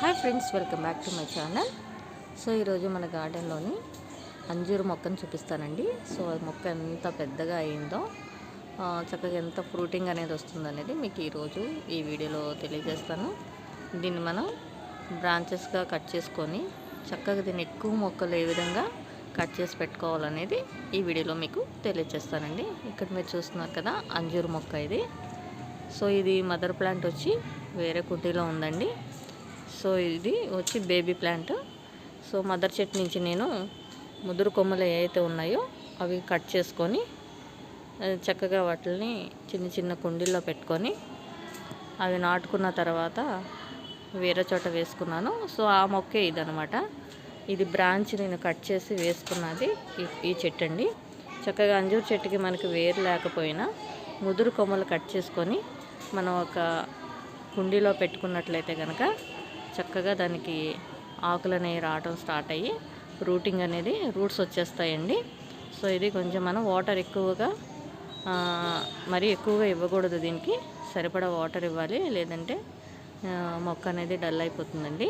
Hi friends welcome back to my channel. So ఈరోజు మన గార్డెన్లోని అంజూరు మొక్కను చూపిస్తానండి. సో ఆ మొక్క ఎంత పెద్దగా అయిందో చక్కగా ఎంత ఫ్రూటింగ్ అనేది వస్తుంది అనేది మీకు ఈరోజు ఈ వీడియోలో తెలియజేస్తాను. దీన్ని మనం బ్రాంచెస్గా కట్ చేసుకొని చక్కగా దీన్ని ఎక్కువ మొక్కలు ఏ విధంగా కట్ చేసి పెట్టుకోవాలనేది ఈ వీడియోలో మీకు తెలియజేస్తానండి. ఇక్కడ మీరు చూస్తున్నారు కదా అంజూరు మొక్క ఇది. సో ఇది మదర్ ప్లాంట్ వచ్చి వేరే కుటీలో ఉందండి. సో ఇది వచ్చి బేబీ ప్లాంట్. సో మదర్ చెట్టు నుంచి నేను ముదురు కొమ్మలు ఏవైతే ఉన్నాయో అవి కట్ చేసుకొని చక్కగా వాటిని చిన్న చిన్న కుండీల్లో పెట్టుకొని అవి నాటుకున్న తర్వాత వేరే చోట వేసుకున్నాను. సో ఆ మొక్కే ఇదనమాట ఇది బ్రాంచ్ నేను కట్ చేసి వేసుకున్నది ఈ చెట్టు అండి. చక్కగా అంజూరు చెట్టుకి మనకి వేరు లేకపోయినా ముదురు కొమ్మలు కట్ చేసుకొని మనం ఒక కుండీలో పెట్టుకున్నట్లయితే కనుక చక్కగా దానికి ఆకులు అనేవి రావడం స్టార్ట్ అయ్యి రూటింగ్ అనేది రూట్స్ వచ్చేస్తాయండి. సో ఇది కొంచెం మనం వాటర్ ఎక్కువగా మరి మరీ ఎక్కువగా ఇవ్వకూడదు దీనికి. సరిపడా వాటర్ ఇవ్వాలి లేదంటే మొక్క అనేది డల్ అయిపోతుందండి.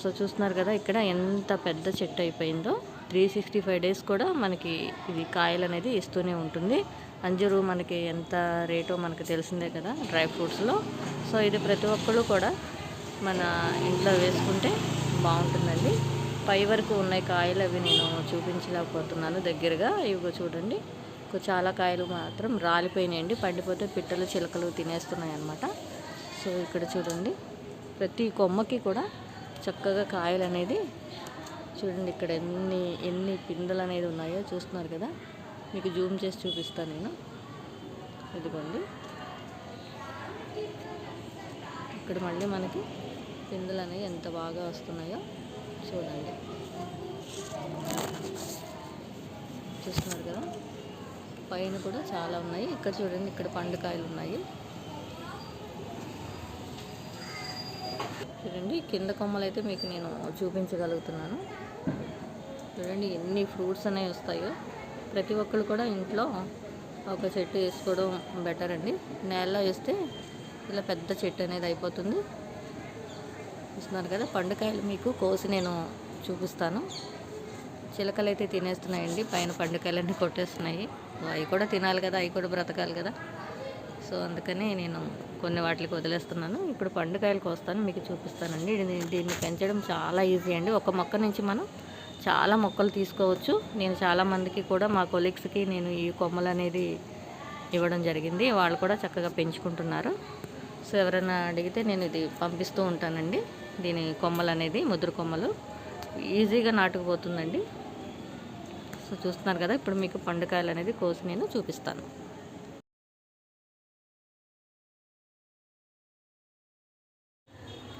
సో చూస్తున్నారు కదా ఇక్కడ ఎంత పెద్ద చెట్టు అయిపోయిందో. త్రీ సిక్స్టీ ఫైవ్ డేస్ కూడా మనకి ఇది కాయలు అనేది ఇస్తూనే ఉంటుంది. అంజూరు మనకి ఎంత రేటో మనకు తెలిసిందే కదా డ్రై ఫ్రూట్స్లో. సో ఇది ప్రతి ఒక్కరు కూడా మన ఇంట్లో వేసుకుంటే బాగుంటుందండి. పై వరకు ఉన్నాయి కాయలు అవి నేను చూపించలేకపోతున్నాను దగ్గరగా. ఇవి చూడండి. చాలా కాయలు మాత్రం రాలిపోయినాయండి. పండిపోతే పిట్టలు చిలకలు తినేస్తున్నాయి అన్నమాట సో ఇక్కడ చూడండి. ప్రతి కొమ్మకి కూడా చక్కగా కాయలు అనేది చూడండి ఇక్కడ ఎన్ని ఎన్ని పిందెలు అనేది ఉన్నాయో చూస్తున్నారు కదా. మీకు జూమ్ చేసి చూపిస్తాను నేను. ఇదిగోండి. ఇక్కడ మళ్ళీ మనకి పిందెలు అనేవి ఎంత బాగా వస్తున్నాయో చూడండి. చూస్తున్నారు కదా? పైన కూడా చాలా ఉన్నాయి. ఇక్కడ చూడండి ఇక్కడ పండుకాయలు ఉన్నాయి చూడండి కింద కొమ్మలు అయితే మీకు నేను చూపించగలుగుతున్నాను. చూడండి ఎన్ని ఫ్రూట్స్ అనేవి వస్తాయో. ప్రతి ఒక్కరు కూడా ఇంట్లో ఒక చెట్టు వేసుకోవడం బెటర్ అండి నేలలో వేస్తే ఇలా పెద్ద చెట్టు అనేది అయిపోతుంది. చూస్తున్నారు కదా పండుకాయలు మీకు కోసి నేను చూపిస్తాను. చిలకలు అయితే తినేస్తున్నాయండి పైన పండుకాయలన్నీ కొట్టేస్తున్నాయి. అవి కూడా తినాలి కదా అవి కూడా బ్రతకాలి కదా. సో అందుకని నేను కొన్ని వాటికి వదిలేస్తున్నాను. ఇప్పుడు పండుకాయలు కోస్తాను మీకు చూపిస్తానండి. దీన్ని పెంచడం చాలా ఈజీ అండి. ఒక మొక్క నుంచి మనం చాలా మొక్కలు తీసుకోవచ్చు. నేను చాలా మందికి కూడా మా కొలీగ్స్కి నేను ఈ కొమ్మలు అనేది ఇవ్వడం జరిగింది. వాళ్ళు కూడా చక్కగా పెంచుకుంటున్నారు. సో ఎవరైనా అడిగితే నేను ఇది పంపిస్తూ ఉంటానండి. దీని కొమ్మలు అనేది ముదురు కొమ్మలు. ఈజీగా నాటుకుపోతుందండి. సో చూస్తున్నారు కదా ఇప్పుడు మీకు పండుకాయలు అనేది కోసి నేను చూపిస్తాను.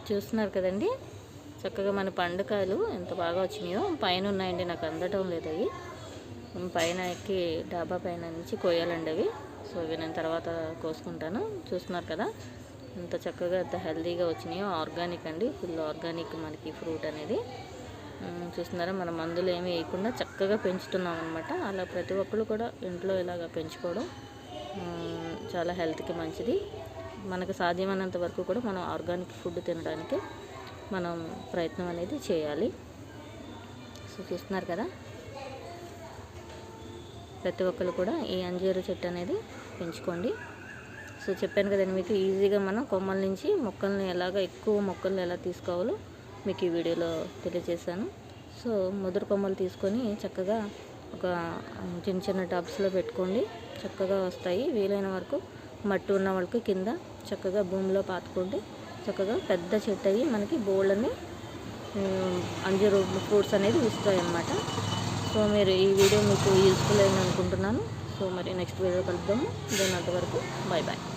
చూస్తున్నారు కదండి చక్కగా మన పండుకాయలు ఎంత బాగా వచ్చినాయో. పైన ఉన్నాయండి నాకు అందటం లేదు అవి. పైన ఎక్కి డాబా పైన నుంచి కోయాలండి అవి. సో ఇవి నేను తర్వాత కోసుకుంటాను. చూస్తున్నారు కదా ఎంత చక్కగా ఎంత హెల్తీగా వచ్చినాయో ఆర్గానిక్ అండి. ఫుల్ ఆర్గానిక్ మనకి ఫ్రూట్ అనేది. చూస్తున్నారా? మన మందులు ఏమి వేయకుండా చక్కగా పెంచుతున్నాం అనమాట అలా ప్రతి ఒక్కరు కూడా ఇంట్లో ఇలాగ పెంచుకోవడం చాలా హెల్త్కి మంచిది. మనకు సాధ్యమైనంత వరకు కూడా మనం ఆర్గానిక్ ఫుడ్ తినడానికి మనం ప్రయత్నం అనేది చేయాలి. సో చూస్తున్నారు కదా? ప్రతి ఒక్కరు కూడా ఈ అంజీరు చెట్టు అనేది పెంచుకోండి. సో చెప్పాను కదండి మీకు ఈజీగా మనం కొమ్మల నుంచి మొక్కల్ని ఎలాగ ఎక్కువ మొక్కల్ని ఎలా తీసుకోవాలో మీకు ఈ వీడియోలో తెలియజేశాను. సో ముదురు కొమ్మలు తీసుకొని చక్కగా ఒక చిన్న చిన్న టబ్స్లో పెట్టుకోండి. చక్కగా వస్తాయి. వీలైన వరకు మట్టి ఉన్న వాళ్ళకి కింద చక్కగా భూమిలో పాతుకుంటే చక్కగా పెద్ద చెట్టు అయ్యి మనకి బోళ్ళని అంజూరు ఫ్రూట్స్ అనేది ఇస్తాయి అన్నమాట సో మీరు ఈ వీడియో మీకు యూస్ఫుల్ అయింది అనుకుంటున్నాను సో మరి నెక్స్ట్ వీడియో కలుద్దాము. దాని అంతవరకు. Bye bye